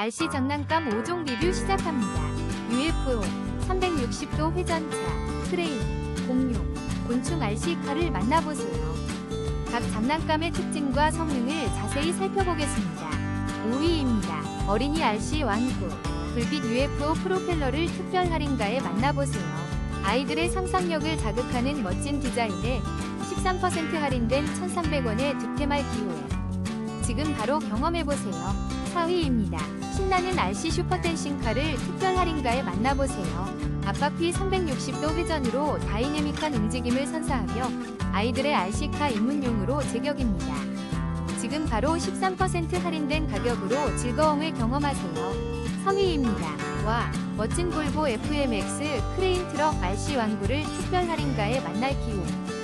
RC 장난감 5종 리뷰 시작합니다. UFO, 360도 회전차, 크레인, 공룡, 곤충 RC카를 만나보세요. 각 장난감의 특징과 성능을 자세히 살펴보겠습니다. 5위입니다. 어린이 RC 완구, 불빛 UFO 프로펠러를 특별 할인가에 만나보세요. 아이들의 상상력을 자극하는 멋진 디자인에 13% 할인된 1,300원의 득템할 기호에 지금 바로 경험해보세요. 4위입니다. 신나는 RC 슈퍼댄싱카를 특별 할인가에 만나보세요. 앞바퀴 360도 회전으로 다이내믹한 움직임을 선사하며 아이들의 RC카 입문용으로 제격입니다. 지금 바로 13% 할인된 가격으로 즐거움을 경험하세요. 3위입니다. 와, 멋진 볼보 FMX 크레인 트럭 RC 완구를 특별 할인가에 만날 기회.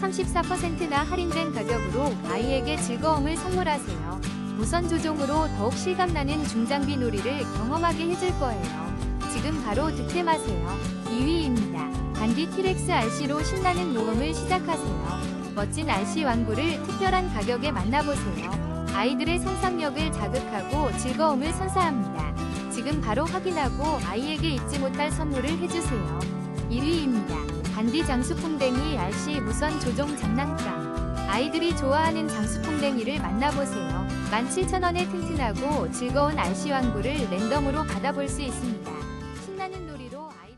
34%나 할인된 가격으로 아이에게 즐거움을 선물하세요. 무선 조종으로 더욱 실감나는 중장비 놀이를 경험하게 해줄 거예요. 지금 바로 득템하세요. 2위입니다. 반디 티렉스 RC로 신나는 모험을 시작하세요. 멋진 RC 완구를 특별한 가격에 만나보세요. 아이들의 상상력을 자극하고 즐거움을 선사합니다. 지금 바로 확인하고 아이에게 잊지 못할 선물을 해주세요. 1위입니다. 반디 장수풍뎅이 RC 무선 조종 장난감 아이들이 좋아하는 장수풍뎅이를 만나보세요. 17,000원에 튼튼하고 즐거운 RC 왕구를 랜덤으로 받아볼 수 있습니다. 신나는 놀이로 아이